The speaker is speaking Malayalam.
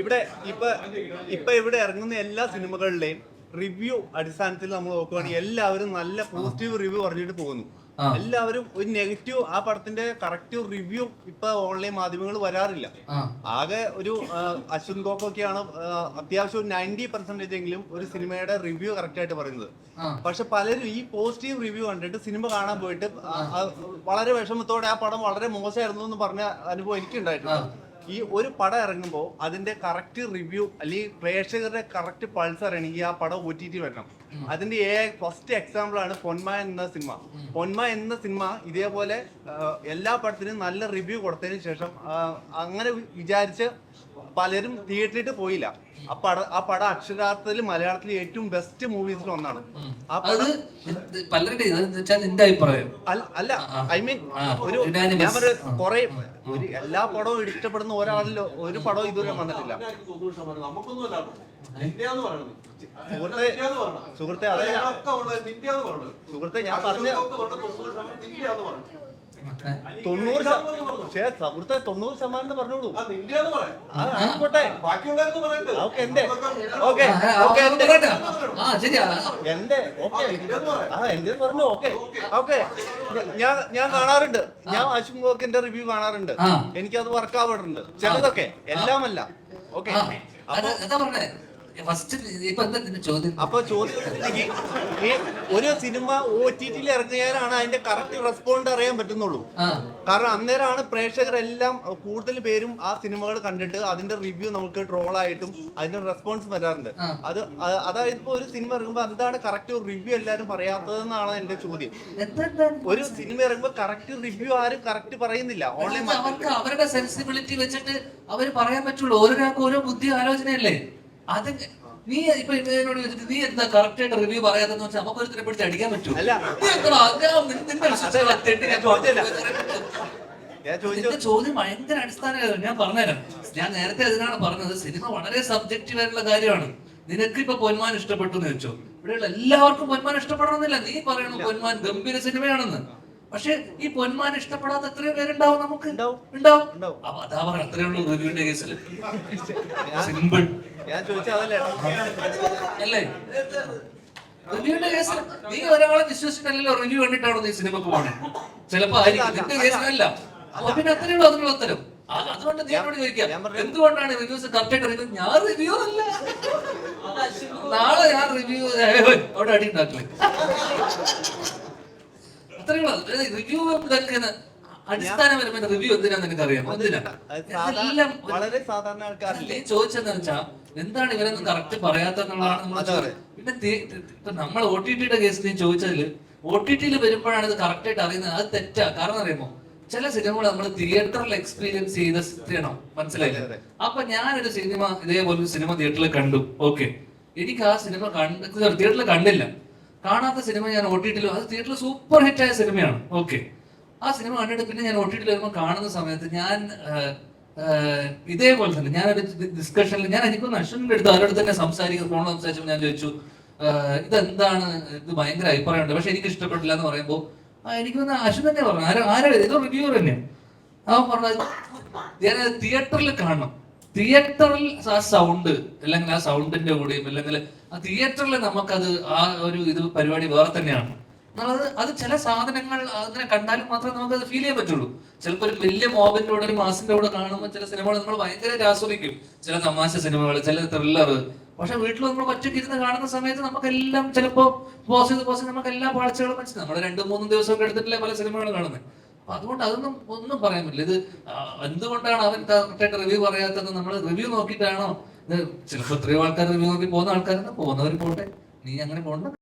ഇവിടെ ഇപ്പൊ ഇപ്പൊ ഇവിടെ ഇറങ്ങുന്ന എല്ലാ സിനിമകളിലെയും റിവ്യൂ അടിസ്ഥാനത്തിൽ നമ്മൾ നോക്കുകയാണെങ്കിൽ എല്ലാവരും നല്ല പോസിറ്റീവ് റിവ്യൂ പറഞ്ഞിട്ട് പോകുന്നു. എല്ലാവരും ഒരു നെഗറ്റീവ് ആ പടത്തിന്റെ കറക്റ്റ് റിവ്യൂ ഇപ്പൊ ഓൺലൈൻ മാധ്യമങ്ങൾ വരാറില്ല. ആകെ ഒരു അശ്വിൻ ഗോക്കൊക്കെയാണ് അത്യാവശ്യം ഒരു നയന്റി പെർസെന്റേജ് എങ്കിലും ഒരു സിനിമയുടെ റിവ്യൂ കറക്റ്റ് ആയിട്ട് പറയുന്നത്. പക്ഷെ പലരും ഈ പോസിറ്റീവ് റിവ്യൂ കണ്ടിട്ട് സിനിമ കാണാൻ പോയിട്ട് വളരെ വിഷമത്തോടെ ആ പടം വളരെ മോശമായിരുന്നു എന്ന് പറഞ്ഞ അനുഭവം എനിക്ക് ഉണ്ടായിട്ടുണ്ട് ഈ ഒരു പടം ഇറങ്ങുമ്പോൾ അതിന്റെ കറക്റ്റ് റിവ്യൂ അല്ലെങ്കിൽ പ്രേക്ഷകരുടെ കറക്റ്റ് പൾസ് അറിയണമെങ്കിൽ ആ പടം ഒ ടി ടി വരണം. അതിന്റെ ഏ ഫസ്റ്റ് എക്സാമ്പിൾ ആണ് പൊന്മ എന്ന സിനിമ പൊന്മ എന്ന സിനിമ ഇതേപോലെ എല്ലാ പടത്തിനും നല്ല റിവ്യൂ കൊടുത്തതിന് ശേഷം അങ്ങനെ വിചാരിച്ച് പലരും തിയേറ്ററിൽ പോയില്ല. ആ പട ആ പടം അക്ഷരാർത്ഥത്തിൽ മലയാളത്തിലെ ഏറ്റവും ബെസ്റ്റ് മൂവീസിൽ ഒന്നാണ്. ആ പടം പലരുടെ അഭിപ്രായം? അല്ല- ഐ മീൻ ഒരു. ഞാൻ കുറെ ഒരു എല്ലാ പടവും ഇഷ്ടപ്പെടുന്ന ഒരാളിലോ ഒരു പടവും ഇതുവരെ വന്നിട്ടില്ല. സുഹൃത്തെ പറയണം. സുഹൃത്തെ അതെ. സുഹൃത്തെ ഞാൻ പറഞ്ഞ തൊണ്ണൂറ് സുഹൃത്തെ തൊണ്ണൂറ് ശതമാനം പറഞ്ഞോളൂ. ആ ആയിക്കോട്ടെ. ഓക്കെ എന്റെ. ഓക്കെ ഓക്കെ എന്റെ. എന്റെ ഓക്കെ. എന്റെ പറഞ്ഞു ഓക്കെ. ഓക്കെ. ഞാൻ ഞാൻ കാണാറുണ്ട്. ഞാൻ ഗോക്കിന്റെ റിവ്യൂ കാണാറുണ്ട്. എനിക്ക് എനിക്കത് വർക്ക് ആവാറുണ്ട്. ചിലതൊക്കെ എല്ലാമല്ല. ഓക്കെ. അപ്പൊ ഫസ്റ്റ് ഇപ്പൊ എന്താ ഇതിന്റെ ചോദ്യം? അപ്പൊ ചോദ്യം ഈ- ഈ ഒരു സിനിമ ഒ ടി ടിയിൽ ഇറങ്ങിയാലാണ് അതിന്റെ കറക്റ്റ് റെസ്പോണ്ട് അറിയാൻ പറ്റുന്നുള്ളൂ. കാരണം അന്നേരമാണ് പ്രേക്ഷകരെല്ലാം കൂടുതൽ പേരും ആ സിനിമകൾ കണ്ടിട്ട് അതിന്റെ റിവ്യൂ നമുക്ക് ട്രോളായിട്ടും അതിന്റെ റെസ്പോൺസ് വരാറുണ്ട്. അത് അതായത് ഇപ്പൊ ഒരു സിനിമ ഇറങ്ങുമ്പോൾ എന്താണ് കറക്റ്റ് റിവ്യൂ എല്ലാരും പറയാത്തതെന്നാണ് എന്റെ ചോദ്യം? ഒരു സിനിമ ഇറങ്ങുമ്പോൾ കറക്റ്റ് റിവ്യൂ ആരും കറക്റ്റ് പറയുന്നില്ല. ഓൺലൈൻ അവർക്ക് അവരുടെ സെൻസിബിലിറ്റി വെച്ചിട്ട് അവർ പറയാൻ പറ്റുള്ളൂ. ഓരോരാൾക്ക് ഓരോ ബുദ്ധി ആലോചനയല്ലേ? അത് നീ ഇപ്പൊ എന്നോട് ചോദിച്ചിട്ട് നീ എന്താ കറക്റ്റ് ആയിട്ട് റിവ്യൂ പറയാതെന്ന് വെച്ചാൽ നമുക്ക് ഒരുത്തിനെ പിടിച്ച് അടിക്കാൻ പറ്റും? നിന്റെ ചോദ്യം ഭയങ്കര അടിസ്ഥാനമായിരുന്നു ഞാൻ പറഞ്ഞുതരാം. ഞാൻ നേരത്തെ അതിനാണ് പറഞ്ഞത്. സിനിമ വളരെ സബ്ജക്റ്റീവ് ആയിട്ടുള്ള കാര്യമാണ്. നിനക്ക് ഇപ്പൊ പൊന്മാൻ ഇഷ്ടപ്പെട്ടു എന്ന് വെച്ചോ ഇവിടെയുള്ള എല്ലാവർക്കും പൊന്മാൻ ഇഷ്ടപ്പെടണമെന്നില്ല. നീ പറയണു പൊന്മാൻ ഗംഭീര സിനിമയാണെന്ന്. പക്ഷെ ഈ പൊന്മാൻ ഇഷ്ടപ്പെടാത്ത എത്രയോ പേരുണ്ടാവും നമുക്ക്? ഉണ്ടാവും. ഉണ്ടാവും. ഉണ്ടാവും. അപ്പൊ അതാ പറഞ്ഞ അത്രേ ഉള്ളൂ റിവ്യൂന്റെ കേസിൽ സിമ്പിൾ അല്ലേ? റിവ്യൂന്റെ കേസിൽ നീ ഒരാളെ വിശ്വസിച്ചിട്ടല്ലോ റിവ്യൂ കണ്ടിട്ടാണോ നീ സിനിമ പോണേ? ചിലപ്പോ ആയിരിക്കും. നിന്റെ കേസിലല്ല അപ്പൊ പിന്നെ അത്രയേ ഉള്ളൂ അതിനുള്ള ഉത്തരം. അതുകൊണ്ട് നീ എന്നോട് ചോദിക്കാം എന്തുകൊണ്ടാണ് റിവ്യൂസ് കറക്റ്റ് ആയിട്ട് ഞാൻ റിവ്യൂ അല്ല. നാളെ ഞാൻ റിവ്യൂ അവിടെ അടി ഉണ്ടാക്കില്ല ഉള്ളൂ റിവ്യൂ ഇതൊക്കെ അടിസ്ഥാനപരമായ റിവ്യൂ എന്തിനാന്ന് എനിക്കറിയാം എല്ലാം വളരെ സാധാരണ ആൾക്കാരില്ലേ? ചോദിച്ചെന്ന് വെച്ചാ എന്താണ് ഇവരൊന്നും കറക്റ്റ് പറയാത്തെന്നുള്ളതാണ് നമ്മൾ. പിന്നെ ഇപ്പൊ നമ്മൾ ഒ ടി ടിയുടെ കേസ് നീ ചോദിച്ചതിൽ ഒ ടി ടിയിൽ വരുമ്പോഴാണ് ഇത് കറക്റ്റ് ആയിട്ട് അറിയുന്നത്. അത് തെറ്റാ. കാരണം അറിയുമോ? ചില സിനിമകൾ നമ്മൾ തിയേറ്ററിൽ എക്സ്പീരിയൻസ് ചെയ്ത സിനിമ മനസ്സിലായില്ലേ. അപ്പൊ ഞാനൊരു സിനിമ ഇതേപോലെ സിനിമ തിയേറ്ററിൽ കണ്ടു. ഓക്കെ എനിക്ക് ആ സിനിമ കണ്ട് തിയേറ്ററിൽ കണ്ടില്ല. കാണാത്ത സിനിമ ഞാൻ ഒ ടി ടിയിൽ അത് തിയേറ്ററിൽ സൂപ്പർ ഹിറ്റ് ആയ സിനിമയാണ്. ഓക്കെ ആ സിനിമ കണ്ടിട്ട് പിന്നെ ഞാൻ ഒ ടി ടിയിൽ വരുമ്പോൾ കാണുന്ന സമയത്ത് ഞാൻ ഇതേപോലെ തന്നെ ഞാനൊരു ഡിസ്കഷനിൽ ഞാൻ എനിക്കൊന്ന് അശ്വിന്റെ അടുത്ത് അവരോട് തന്നെ സംസാരിക്കുന്ന ഫോണിൽ സംസാരിച്ചപ്പോൾ ഞാൻ ചോദിച്ചു ഇതെന്താണ്? ഇത് ഭയങ്കര അഭിപ്രായമുണ്ട്. പക്ഷെ എനിക്ക് ഇഷ്ടപ്പെട്ടില്ല എന്ന് പറയുമ്പോൾ എനിക്ക് വന്ന അശ്വൻ തന്നെ പറഞ്ഞു. ആരോ ആരോ ഇതോ? റിവ്യൂർ തന്നെ അവൻ പറഞ്ഞത് ഞാൻ തിയേറ്ററിൽ കാണണം. തിയേറ്ററിൽ ആ സൗണ്ട് അല്ലെങ്കിൽ ആ സൗണ്ടിന്റെ കൂടെയും അല്ലെങ്കിൽ ആ തിയേറ്ററിൽ നമുക്കത് ആ ഒരു ഇത് പരിപാടി വേറെ തന്നെയാണ്. എന്നുള്ളത് അത് ചില സാധനങ്ങൾ അങ്ങനെ കണ്ടാലും മാത്രമേ നമുക്ക് അത് ഫീൽ ചെയ്യാൻ പറ്റുള്ളൂ. ചിലപ്പോൾ ഒരു വലിയ മോബിന്റെ കൂടെ ഒരു മാസിന്റെ കൂടെ കാണുമ്പോൾ ചില സിനിമകൾ നമ്മൾ ഭയങ്കരമായിട്ട് ആസ്വദിക്കും ചില തമാശ സിനിമകൾ ചില ത്രില്ലർ പക്ഷെ വീട്ടിൽ നമ്മൾ ഒറ്റയ്ക്ക് ഇരുന്ന് കാണുന്ന സമയത്ത് നമുക്കെല്ലാം ചിലപ്പോ പോസ് ചെയ്ത് പോസ് നമുക്ക് എല്ലാ പാഴ്ചകളും മനസ്സിലാവും നമ്മൾ രണ്ടും മൂന്നും ദിവസമൊക്കെ എടുത്തിട്ടില്ലേ പല സിനിമകളും കാണുന്നത്. അപ്പൊ അതുകൊണ്ട് അതൊന്നും ഒന്നും പറയാൻ പറ്റില്ല. ഇത് എന്തുകൊണ്ടാണ് അവൻ കറക്റ്റായിട്ട് റിവ്യൂ പറയാത്തത്? നമ്മൾ റിവ്യൂ നോക്കിയിട്ടാണോ? ചിലപ്പോൾ എത്രയോ ആൾക്കാർ റിവ്യൂ നോക്കി പോകുന്ന ആൾക്കാരുണ്ട് പോകുന്നവർ പോട്ടെ. നീ അങ്ങനെ പോകണ്ട